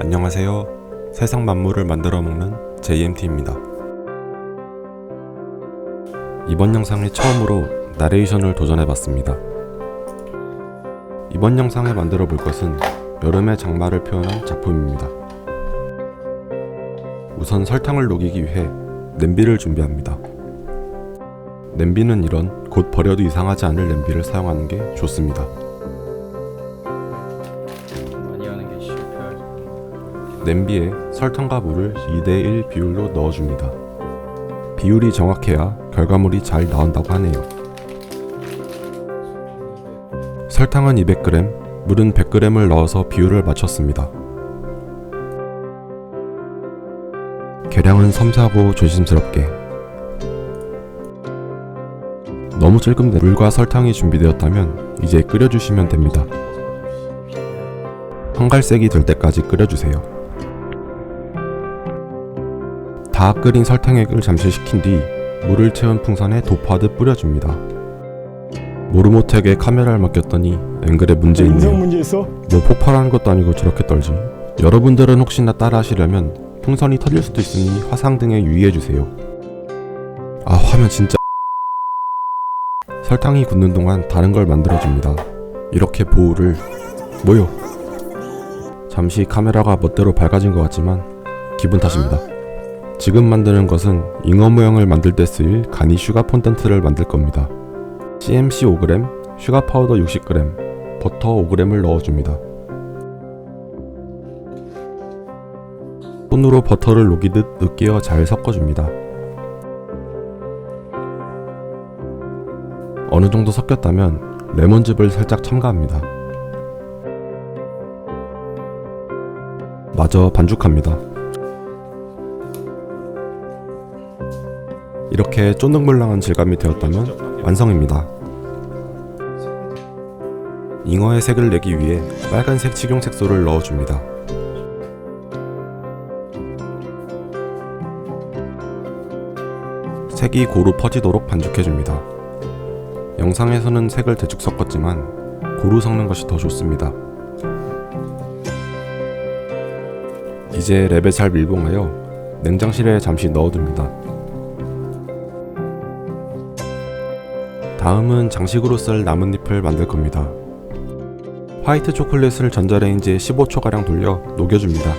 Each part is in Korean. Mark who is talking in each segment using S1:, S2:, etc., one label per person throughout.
S1: 안녕하세요. 세상 만물을 만들어 먹는 JMT입니다. 이번 영상에 처음으로 나레이션을 도전해 봤습니다. 이번 영상에 만들어 볼 것은 여름의 장마를 표현한 작품입니다. 우선 설탕을 녹이기 위해 냄비를 준비합니다. 냄비는 이런 곧 버려도 이상하지 않을 냄비를 사용하는 게 좋습니다. 냄비에 설탕과 물을 2대1 비율로 넣어줍니다. 비율이 정확해야 결과물이 잘 나온다고 하네요. 설탕은 200g, 물은 100g을 넣어서 비율을 맞췄습니다. 계량은 섬세하고 조심스럽게. 너무 찔끔대 물과 설탕이 준비되었다면 이제 끓여주시면 됩니다. 한갈색이 될 때까지 끓여주세요. 다 끓인 설탕액을 잠실시킨 뒤 물을 채운 풍선에 도포하듯 뿌려줍니다. 모르모텍에 카메라를 맡겼더니 앵글에 문제 있네요.
S2: 문제 있어?
S1: 뭐 폭발하는 것도 아니고 저렇게 떨지. 여러분들은 혹시나 따라 하시려면 풍선이 터질 수도 있으니 화상 등에 유의해주세요. 아 화면 진짜 설탕이 굳는 동안 다른 걸 만들어줍니다. 이렇게 보호를 뭐요? 잠시 카메라가 멋대로 밝아진 것 같지만 기분 탓입니다. 지금 만드는 것은 잉어 모양을 만들 때 쓰일 가니 슈가 폰던트를 만들 겁니다. CMC 5g, 슈가 파우더 60g, 버터 5g을 넣어줍니다. 손으로 버터를 녹이듯 으깨어 잘 섞어줍니다. 어느 정도 섞였다면 레몬즙을 살짝 첨가합니다. 마저 반죽합니다. 이렇게 쫀득물랑한 질감이 되었다면 완성입니다. 잉어의 색을 내기 위해 빨간색 식용 색소를 넣어줍니다. 색이 고루 퍼지도록 반죽해줍니다. 영상에서는 색을 대충 섞었지만 고루 섞는 것이 더 좋습니다. 이제 랩에 잘 밀봉하여 냉장실에 잠시 넣어둡니다. 다음은 장식으로 쓸 나뭇잎을 만들 겁니다. 화이트 초콜릿을 전자레인지에 15초가량 돌려 녹여줍니다.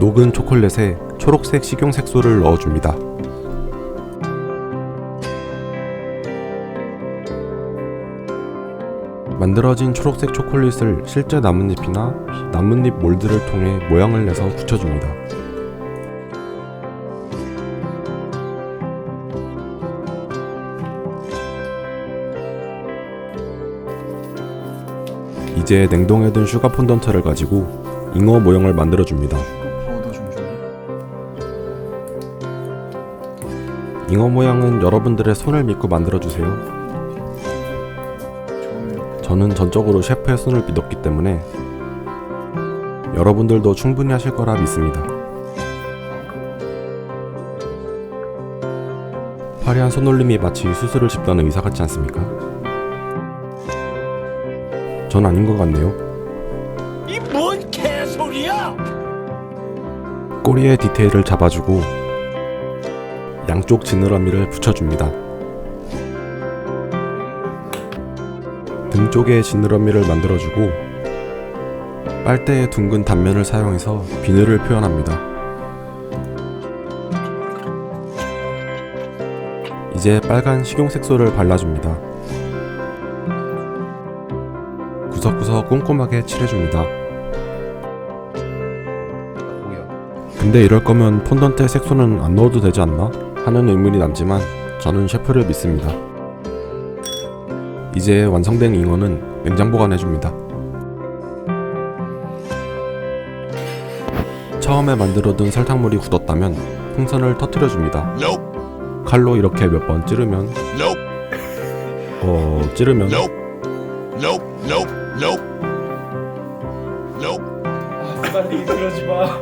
S1: 녹은 초콜릿에 초록색 식용 색소를 넣어줍니다. 만들어진 초록색 초콜릿을 실제 나뭇잎이나 나뭇잎 몰드를 통해 모양을 내서 붙여줍니다. 이제 냉동해둔 슈가 폰던트를 가지고 잉어 모형을 만들어줍니다. 잉어 모양은 여러분들의 손을 믿고 만들어주세요. 저는 전적으로 셰프의 손을 믿었기 때문에 여러분들도 충분히 하실 거라 믿습니다. 화려한 손놀림이 마치 수술을 집다는 의사 같지 않습니까? 전 아닌 것 같네요.
S2: 이 뭔 개소리야?
S1: 꼬리의 디테일을 잡아주고 양쪽 지느러미를 붙여줍니다. 등 쪽에 지느러미를 만들어주고 빨대의 둥근 단면을 사용해서 비늘을 표현합니다. 이제 빨간 식용 색소를 발라줍니다. 구석구석 꼼꼼하게 칠해줍니다. 근데 이럴 거면 폰던트에 색소는 안 넣어도 되지 않나? 하는 의문이 남지만 저는 셰프를 믿습니다. 이제 완성된 잉어는 냉장 보관해줍니다. 처음에 만들어둔 설탕물이 굳었다면 풍선을 터트려줍니다. 칼로 이렇게 몇 번 찌르면 어 찌르면
S3: 아 빨리 그러지 마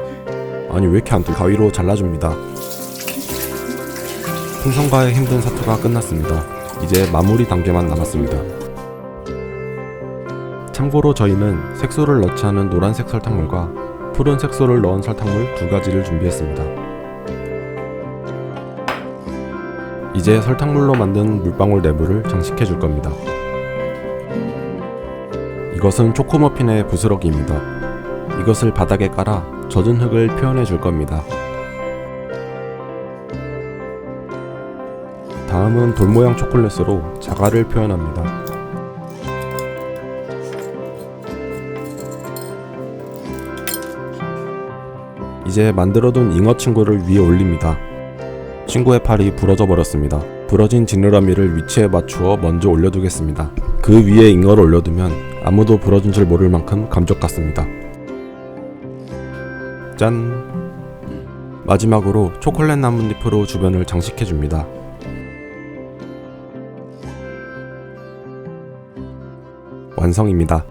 S1: 아니 왜 이렇게 안 뚫? 가위로 잘라줍니다. 풍선과의 힘든 사투가 끝났습니다. 이제 마무리 단계만 남았습니다. 참고로 저희는 색소를 넣지 않은 노란색 설탕물과 푸른 색소를 넣은 설탕물 두 가지를 준비했습니다. 이제 설탕물로 만든 물방울 내부를 장식해 줄 겁니다. 이것은 초코머핀의 부스러기입니다. 이것을 바닥에 깔아 젖은 흙을 표현해 줄 겁니다. 다음은 돌 모양 초콜릿으로 자갈을 표현합니다. 이제 만들어둔 잉어 친구를 위에 올립니다. 친구의 팔이 부러져 버렸습니다. 부러진 지느러미를 위치에 맞추어 먼저 올려두겠습니다. 그 위에 잉어를 올려두면 아무도 부러진 줄 모를 만큼 감쪽 같습니다. 짠! 마지막으로 초콜릿 나뭇잎으로 주변을 장식해줍니다. 완성입니다.